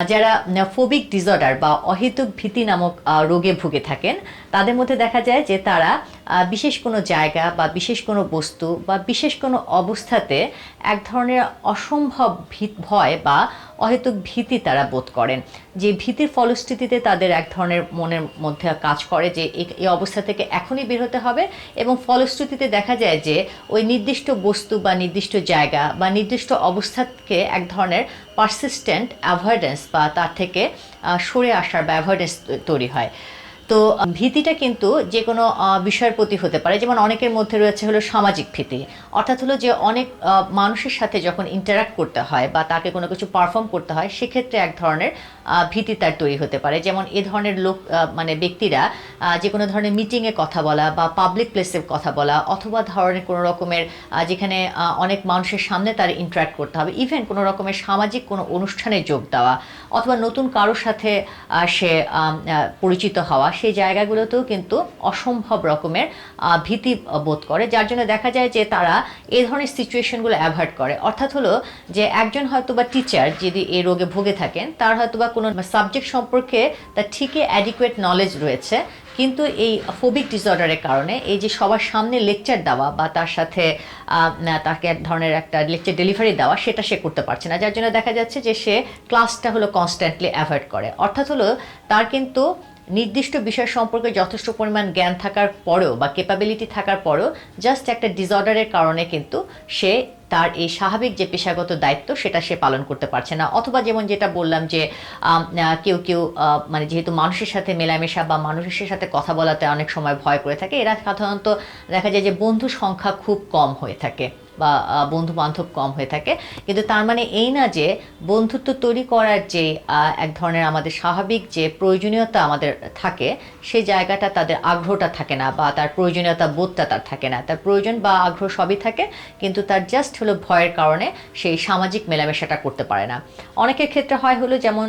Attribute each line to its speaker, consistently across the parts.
Speaker 1: যারা phobic disorder বা অহেতুক ভীতি নামক রোগে ভুগে থাকেন, তাদের মধ্যে দেখা যায় যে তারা বিশেষ কোনো জায়গা বা বিশেষ কোনো বস্তু বা বিশেষ কোনো অবস্থাতে এক ধরনের অসম্ভব ভীত ভয় বা অহেতুক ভীতি তারা বোধ করেন। যে ভীতির ফলশ্রুতিতে তাদের এক ধরনের মনের মধ্যে কাজ করে যে এই অবস্থা থেকে এখনই বের হতে হবে এবং ফলশ্রুতিতে দেখা যায় যে ওই নির্দিষ্ট বস্তু বা নির্দিষ্ট জায়গা বা নির্দিষ্ট অবস্থাকে এক ধরনের পারসিস্টেন্ট অ্যাভয়েডেন্স বা তার থেকে সরে আসার বা অ্যাভয়েডেন্স তৈরি হয়। তো ভীতিটা কিন্তু যে কোনো বিষয়ের প্রতি হতে পারে। যেমন অনেকের মধ্যে রয়েছে হলো সামাজিক ভীতি। অর্থাৎ হলো যে অনেক মানুষের সাথে যখন ইন্টারাক্ট করতে হয় বা তাকে কোনো কিছু পারফর্ম করতে হয়, সেক্ষেত্রে এক ধরনের ভীতি তার তৈরি হতে পারে। যেমন এ ধরনের লোক মানে ব্যক্তিরা যে কোনো ধরনের মিটিংয়ে কথা বলা বা পাবলিক প্লেসে কথা বলা অথবা ধরনের কোনো রকমের যেখানে অনেক মানুষের সামনে তার ইন্টারাক্ট করতে হবে। ইভেন কোনো রকমের সামাজিক কোনো অনুষ্ঠানে যোগ দেওয়া অথবা নতুন কারোর সাথে সে পরিচিত হওয়া সেই জায়গাগুলোতেও কিন্তু অসম্ভব রকমের ভীতি বোধ করে। যার জন্য দেখা যায় যে তারা এ ধরনের সিচুয়েশনগুলো অ্যাভয়েড করে। অর্থাৎ হলো যে একজন হয়তো বা টিচার যদি এই রোগে ভুগে থাকেন, তার হয়তো বা কোনো সাবজেক্ট সম্পর্কে তার ঠিকই অ্যাডিকুয়েট নলেজ রয়েছে। কিন্তু এই ফোবিক ডিসঅর্ডারের কারণে এই যে সবার সামনে লেকচার দেওয়া বা তার সাথে তাকে এক ধরনের একটা লেকচার ডেলিভারি দেওয়া, সেটা সে করতে পারছে না। যার জন্য দেখা যাচ্ছে যে সে ক্লাসটা হলো কনস্ট্যান্টলি অ্যাভয়েড করে। অর্থাৎ হলো তার কিন্তু নির্দিষ্ট বিষয় সম্পর্কে যথেষ্ট পরিমাণ জ্ঞান থাকার পরেও বা ক্যাপাবিলিটি থাকার পরেও জাস্ট একটা ডিসঅর্ডারের কারণে কিন্তু সে তার এই স্বাভাবিক যে পেশাগত দায়িত্ব, সেটা সে পালন করতে পারছে না। অথবা যেমন যেটা বললাম যে কেউ কেউ মানে যেহেতু মানুষের সাথে মেলামেশা বা মানুষের সাথে কথা বলাতে অনেক সময় ভয় করে থাকে, এরা সাধারণত দেখা যায় যে বন্ধু সংখ্যা খুব কম হয়ে থাকে। বা বন্ধু বান্ধব কম হয়ে থাকে। কিন্তু তার মানে এই না যে বন্ধুত্ব তৈরি করার যে এক ধরনের আমাদের স্বাভাবিক যে প্রয়োজনীয়তা আমাদের থাকে, সেই জায়গাটা তাদের আগ্রহটা থাকে না বা তার প্রয়োজনীয়তা বোধটা তার থাকে না। তার প্রয়োজন বা আগ্রহ সবই থাকে, কিন্তু তার জাস্ট হলো ভয়ের কারণে সেই সামাজিক মেলামেশাটা করতে পারে না। অনেকের ক্ষেত্রে হয় হলো যেমন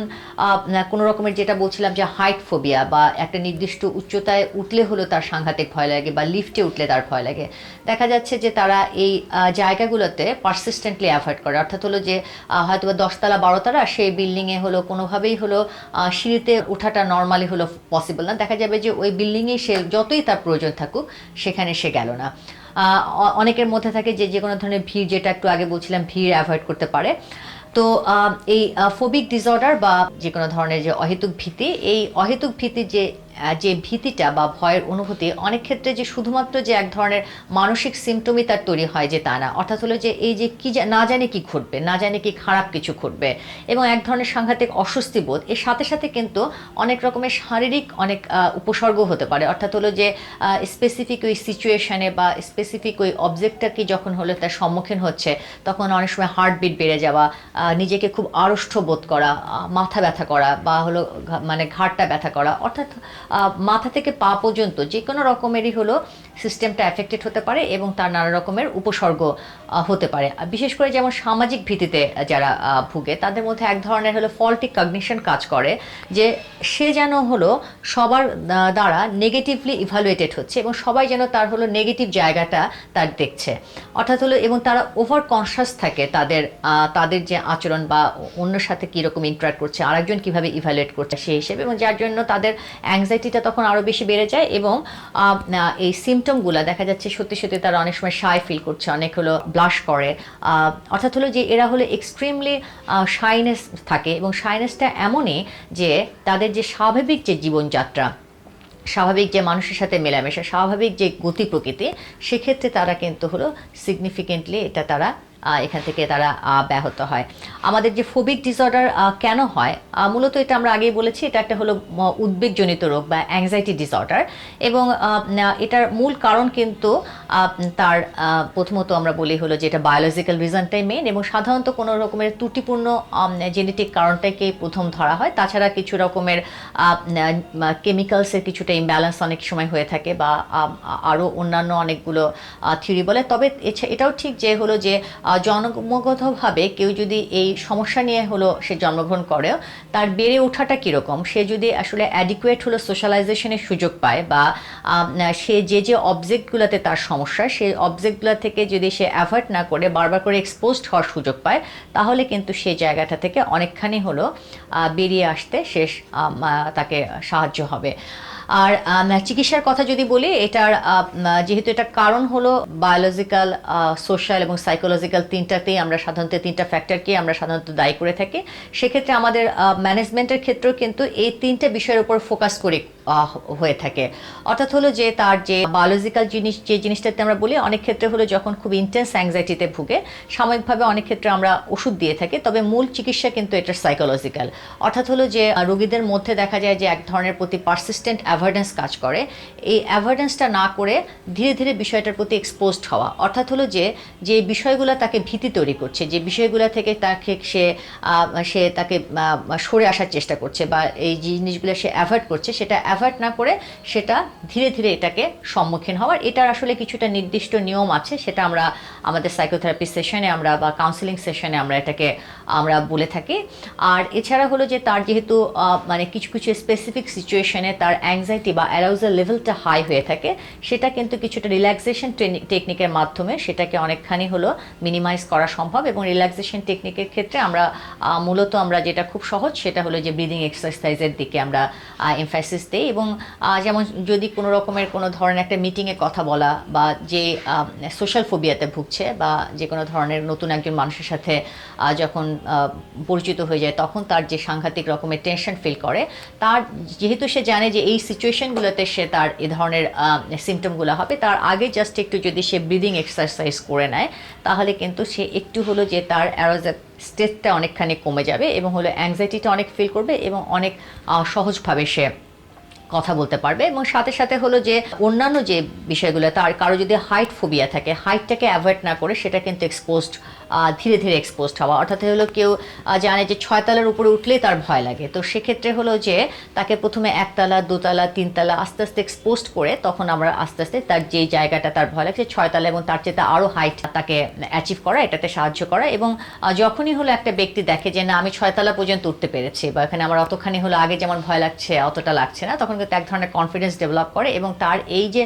Speaker 1: কোনো রকমের যেটা বলছিলাম যে হাইট ফোবিয়া বা একটা নির্দিষ্ট উচ্চতায় উঠলে হলো তার সাংঘাতিক ভয় লাগে বা লিফটে উঠলে তার ভয় লাগে। দেখা যাচ্ছে যে তারা এই জায়গাগুলোতে পারসিস্টেন্টলি অ্যাভয়েড করে। অর্থাৎ হলো যে হয়তো বা দশতলা, বারোতলা, সেই বিল্ডিংয়ে হলো, কোনোভাবেই হলো সিঁড়িতে ওঠাটা নর্মালি হলো পসিবল না। দেখা যাবে যে, ওই বিল্ডিংয়ে সে যতই তার প্রয়োজন থাকুক, সেখানে সে গেল না। অনেকের মধ্যে থাকে যে যে কোনো ধরনের ভিড়, যেটা একটু আগে বলছিলাম, ভিড় অ্যাভয়েড করতে পারে। তো এই ফোবিক ডিসঅর্ডার বা যে কোনো ধরনের যে অহেতুক ভীতি, এই অহেতুক ভীতি যে যে ভীতিটা বা ভয়ের অনুভূতি, অনেক ক্ষেত্রে যে শুধুমাত্র যে এক ধরনের মানসিক সিমটমই তার তৈরি হয় যে তা না। অর্থাৎ হলো যে এই যে কি না জানে কি ঘটবে, না জানে কি খারাপ কিছু ঘটবে এবং এক ধরনের সাংঘাতিক অস্বস্তি বোধ, এর সাথে সাথে কিন্তু অনেক রকমের শারীরিক অনেক উপসর্গ হতে পারে। অর্থাৎ হলো যে স্পেসিফিক ওই সিচুয়েশনে বা স্পেসিফিক ওই অবজেক্টটা কি যখন হলো তার সম্মুখীন হচ্ছে, তখন অনেক সময় হার্টবিট বেড়ে যাওয়া নিজেকে খুব আড়ষ্ট বোধ করা মাথা ব্যথা করা বা হলো মানে ঘাড়টা ব্যথা করা। অর্থাৎ মাথা থেকে পা পর্যন্ত যে কোনো রকমেরই হলো সিস্টেমটা অ্যাফেক্টেড হতে পারে এবং তার নানা রকমের উপসর্গ হতে পারে। বিশেষ করে যেমন সামাজিক ভিত্তিতে যারা ভুগে, তাদের মধ্যে এক ধরনের হলো ফল্টি কগনিশন কাজ করে, যে সে যেন হলো সবার দ্বারা নেগেটিভলি ইভালুয়েটেড হচ্ছে এবং সবাই যেন তার হলো নেগেটিভ জায়গাটা তার দেখছে। অর্থাৎ হলো এবং তারা ওভার কনসাস থাকে তাদের তাদের যে আচরণ বা অন্যের সাথে কীরকম ইন্টারাক্ট করছে, আরেকজন কীভাবে ইভ্যালুয়েট করছে সেই হিসেবে এবং যার জন্য তাদের অ্যাংজাইটিটা তখন আরও বেশি বেড়ে যায় এবং এই এই সিমটমগুলো দেখা যাচ্ছে সত্যি সত্যি তারা অনেক সময় শাই ফিল করছে, অনেক হলো ব্লাশ করে। অর্থাৎ হলো যে এরা হলো এক্সট্রিমলি শাইনেস থাকে এবং শাইনেসটা এমনই যে তাদের যে স্বাভাবিক যে জীবনযাত্রা, স্বাভাবিক যে মানুষের সাথে মেলামেশা, স্বাভাবিক যে গতি প্রকৃতি, সেক্ষেত্রে তারা কিন্তু হলো সিগনিফিকেন্টলি এটা তারা এখান থেকে তারা ব্যাহত হয়। আমাদের যে ফোবিক ডিসঅর্ডার কেন হয়? মূলত এটা আমরা আগেই বলেছি, এটা একটা হলো উদ্বেগজনিত রোগ বা অ্যাংজাইটি ডিসঅর্ডার এবং এটার মূল কারণ কিন্তু তার প্রথমত আমরা বলি হলো যে এটা বায়োলজিক্যাল রিজনটাই মেন এবং সাধারণত কোনো রকমের ত্রুটিপূর্ণ জেনেটিক কারণটাকেই প্রথম ধরা হয়। তাছাড়া কিছু রকমের কেমিক্যালসের কিছুটা ইমব্যালেন্স অনেক সময় হয়ে থাকে বা আরও অন্যান্য অনেকগুলো থিওরি বলে। তবে এটাও ঠিক যে হলো যে জন্মগতভাবে কেউ যদি এই সমস্যা নিয়ে হলো সে জন্মগ্রহণ করে, তার বেড়ে ওঠাটা কীরকম? সে যদি আসলে অ্যাডিকুয়েট হলো সোশ্যালাইজেশনের সুযোগ পায় বা সে যে যে অবজেক্টগুলোতে তার সমস্যা সেই অবজেক্টগুলো থেকে যদি সে অ্যাভয়েড না করে, বারবার করে এক্সপোজড হওয়ার সুযোগ পায়, তাহলে কিন্তু সেই জায়গাটা থেকে অনেকখানি হলো বেরিয়ে আসতে শেষ তাকে সাহায্য হবে। আর চিকিৎসার কথা যদি বলি, এটার যেহেতু এটা কারণ হলো বায়োলজিক্যাল সোশ্যাল এবং সাইকোলজিক্যাল তিনটাতেই আমরা সাধারণত তিনটা ফ্যাক্টরকে আমরা সাধারণত দায়ী করে থাকি। সেক্ষেত্রে আমাদের ম্যানেজমেন্টের ক্ষেত্রেও কিন্তু এই তিনটে বিষয়ের উপর ফোকাস করে। হয়ে থাকে। অর্থাৎ হলো যে তার যে বায়োলজিক্যাল জিনিস, যে জিনিসটাতে আমরা বলি, অনেক ক্ষেত্রে হলো যখন খুব ইন্টেন্স অ্যাংজাইটিতে ভুগে, সাময়িকভাবে অনেক ক্ষেত্রে আমরা ওষুধ দিয়ে থাকি, তবে মূল চিকিৎসা কিন্তু এটা সাইকোলজিক্যাল অর্থাৎ হলো যে রোগীদের মধ্যে দেখা যায় যে এক ধরনের প্রতি পারসিস্টেন্ট অ্যাভয়েডেন্স কাজ করে। এই অ্যাভয়েডেন্সটা না করে ধীরে ধীরে বিষয়টার প্রতি এক্সপোজড হওয়া। অর্থাৎ হলো যে যে বিষয়গুলো তাকে ভীতি তৈরি করছে, যে বিষয়গুলো থেকে তাকে সে সে তাকে সরে আসার চেষ্টা করছে, বা এই জিনিসগুলো সে অ্যাভয়েড করছে, সেটা অ্যাভয়েড না করে সেটা ধীরে ধীরে এটাকে সম্মুখীন হওয়ার। এটার আসলে কিছুটা নির্দিষ্ট নিয়ম আছে, সেটা আমরা আমাদের সাইকোথেরাপি সেশনে আমরা বা কাউন্সিলিং সেশনে আমরা এটাকে, আমরা বলে থাকি। আর এছাড়া হলো যে তার যেহেতু মানে কিছু কিছু স্পেসিফিক সিচুয়েশনে তার অ্যাংজাইটি বা অ্যারাউজাল লেভেলটা হাই হয়ে থাকে, সেটা কিন্তু কিছুটা রিল্যাক্সেশন টেকনিকের মাধ্যমে সেটাকে অনেকখানি হলো মিনিমাইজ করা সম্ভব এবং রিল্যাক্সেশন টেকনিকের ক্ষেত্রে আমরা মূলত আমরা যেটা খুব সহজ সেটা হলো যে ব্রিদিং এক্সারসাইজের দিকে আমরা এমফাসিস দিই। এবং যেমন যদি কোনো রকমের কোনো ধরনের একটা মিটিংয়ে কথা বলা বা যে সোশ্যাল ফোবিয়াতে ভুগছে বা যে কোনো ধরনের নতুন একজন মানুষের সাথে যখন পরিচিত হয়ে যায়, তখন তার যে সাংঘাতিক রকমের টেনশন ফিল করে, তার যেহেতু সে জানে যে এই সিচুয়েশনগুলোতে সে তার এ ধরনের সিমটমগুলো হবে, তার আগে জাস্ট একটু যদি সে ব্রিদিং এক্সারসাইজ করে নেয়, তাহলে কিন্তু সে একটু হলো যে তার অ্যারোজা স্টেটটা অনেকখানি কমে যাবে এবং হলো অ্যাংজাইটিটা অনেক ফিল করবে এবং অনেক সহজভাবে সে কথা বলতে পারবে এবং সাথে সাথে হলো যে অন্যান্য যে বিষয়গুলো, তার কারও যদি হাইট ফোবিয়া থাকে হাইটটাকে অ্যাভয়েড না করে সেটা কিন্তু এক্সপোজড ধীরে ধীরে এক্সপোজড হওয়া। অর্থাৎ হলো কেউ জানে যে ছয়তলার উপরে উঠলেই তার ভয় লাগে। তো সেক্ষেত্রে হলো যে তাকে প্রথমে একতলা দোতলা তিনতলা আস্তে আস্তে এক্সপোজড করে তখন আমরা আস্তে আস্তে তার যে জায়গাটা তার ভয় লাগছে ছয়তলা এবং তার চেয়ে আরও হাইট তাকে অ্যাচিভ করা এটাতে সাহায্য করা এবং যখনই হলো একটা ব্যক্তি দেখে যে না আমি ছয়তলা পর্যন্ত উঠতে পেরেছি বা এখানে আমার অতখানি হলো আগে যেমন ভয় লাগছে অতটা লাগছে না তখন কিন্তু এক ধরনের কনফিডেন্স ডেভেলপ করে এবং তার এই যে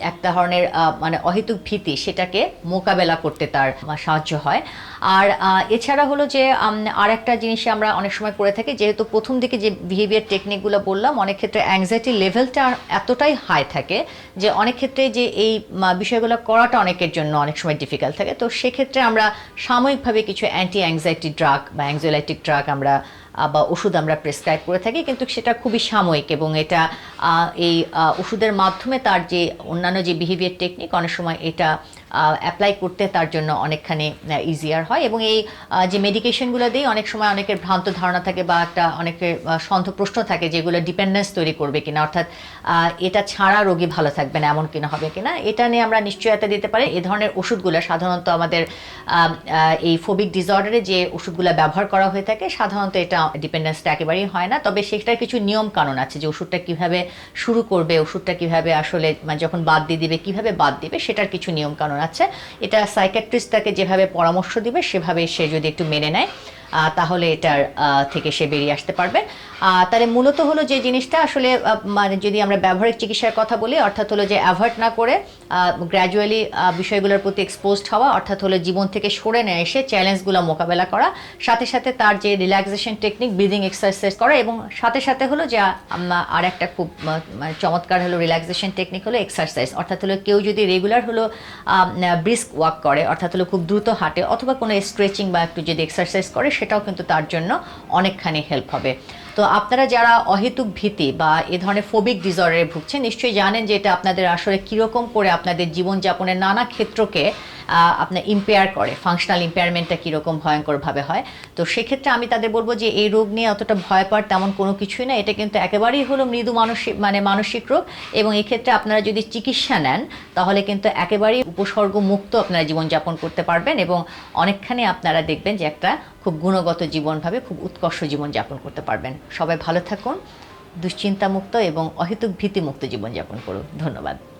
Speaker 1: একটা ধরনের মানে অহেতুক ভীতি সেটাকে মোকাবেলা করতে তার আহ, সাহায্য হয়। আর এছাড়া হলো যে আর একটা জিনিস আমরা অনেক সময় করে থাকি, যেহেতু প্রথম দিকে যে বিহেভিয়ার টেকনিকগুলো বললাম, অনেক ক্ষেত্রে অ্যাংজাইটি লেভেলটা এতটাই হাই থাকে যে, অনেক ক্ষেত্রে যে এই বিষয়গুলো করাটা অনেকের জন্য অনেক সময় ডিফিকাল্ট থাকে। তো সেক্ষেত্রে আমরা সাময়িকভাবে কিছু অ্যান্টি অ্যাংজাইটি ড্রাগ বা অ্যাংজোলাইটিক ড্রাগ আমরা বা ওষুধ আমরা প্রেসক্রাইব করে থাকি, কিন্তু সেটা খুবই সাময়িক এবং এটা এই ওষুধের মাধ্যমে তার যে অন্যান্য যে বিহেভিয়ার টেকনিক অনেক সময় এটা অ্যাপ্লাই করতে তার জন্য অনেকখানি ইজিয়ার হয় এবং এই যে মেডিকেশনগুলো দিই, অনেক সময় অনেকের ভ্রান্ত ধারণা থাকে বা একটা অনেকের সন্দেহ প্রশ্ন থাকে যেগুলো ডিপেন্ডেন্স তৈরি করবে কিনা, অর্থাৎ এটা ছাড়া রোগী ভালো থাকবে না, এমন কিনা হবে কিনা, এটা নিয়ে আমরা নিশ্চয়তা দিতে পারি। এ ধরনের ওষুধগুলো সাধারণত আমাদের এই ফোবিক ডিসঅর্ডারে যে ওষুধগুলো ব্যবহার করা হয়ে থাকে, সাধারণত এটা ডিপেন্ডেন্সটা একেবারেই হয় না। তবে সেটার কিছু নিয়ম কানুন আছে যে ওষুধটা কীভাবে শুরু করবে, ওষুধটা কীভাবে আসলে মানে যখন বাদ দিয়ে দিবে, কীভাবে বাদ দিবে, সেটার কিছু নিয়ম কানুন আছে। এটা সাইকাট্রিস্ট তাকে যেভাবে পরামর্শ দিবে, সেভাবে সে যদি একটু মেনে নেয়। তাহলে এটার থেকে সে বেরিয়ে আসতে পারবে। তাহলে মূলত হলো যে জিনিসটা আসলে মানে যদি আমরা ব্যবহারিক চিকিৎসার কথা বলি, অর্থাৎ হলো যে অ্যাভয়েড না করে গ্র্যাজুয়ালি বিষয়গুলোর প্রতি এক্সপোজড হওয়া, অর্থাৎ হলো জীবন থেকে সরে নিয়ে এসে চ্যালেঞ্জগুলো মোকাবেলা করা, সাথে সাথে তার যে রিল্যাক্সেশন টেকনিক ব্রিদিং এক্সারসাইজ করা, এবং সাথে সাথে হলো যে আর একটা খুব মানে চমৎকার হলো রিল্যাক্সেশন টেকনিক হলো এক্সারসাইজ অর্থাৎ হলো কেউ যদি রেগুলার হলো ব্রিস্ক ওয়াক করে, অর্থাৎ হলো খুব দ্রুত হাঁটে, অথবা কোনো স্ট্রেচিং বা একটু যদি এক্সারসাইজ করে সেটাও কিন্তু তার জন্য অনেকখানি হেল্প হবে। তো আপনারা যারা অহেতুক ভীতি বা এ ধরনের ফোবিক ডিজর্ডারে ভুগছেন, নিশ্চয়ই জানেন যে এটা আপনাদের আসলে কীরকম করে আপনাদের জীবনযাপনের নানা ক্ষেত্রকে আপনার ইম্পেয়ার করে ফাংশনাল ইম্পেয়ারমেন্টটা কীরকম ভয়ঙ্করভাবে হয়। তো সেক্ষেত্রে আমি তাদের বলব যে, এই রোগ নিয়ে অতটা ভয় পাওয়ার তেমন কোনো কিছুই না। এটা কিন্তু একেবারেই হলো মৃদু মানসিক মানে মানসিক রোগ। এবং এক্ষেত্রে আপনারা যদি চিকিৎসা নেন, তাহলে কিন্তু একেবারেই উপসর্গ মুক্ত আপনারা জীবনযাপন করতে পারবেন এবং অনেকখানি আপনারা দেখবেন যে একটা খুব গুণগত জীবনভাবে খুব উৎকর্ষ জীবনযাপন করতে পারবেন। সবাই ভালো থাকুন, দুশ্চিন্তামুক্ত এবং অহেতুক ভীতিমুক্ত জীবনযাপন করুন। ধন্যবাদ।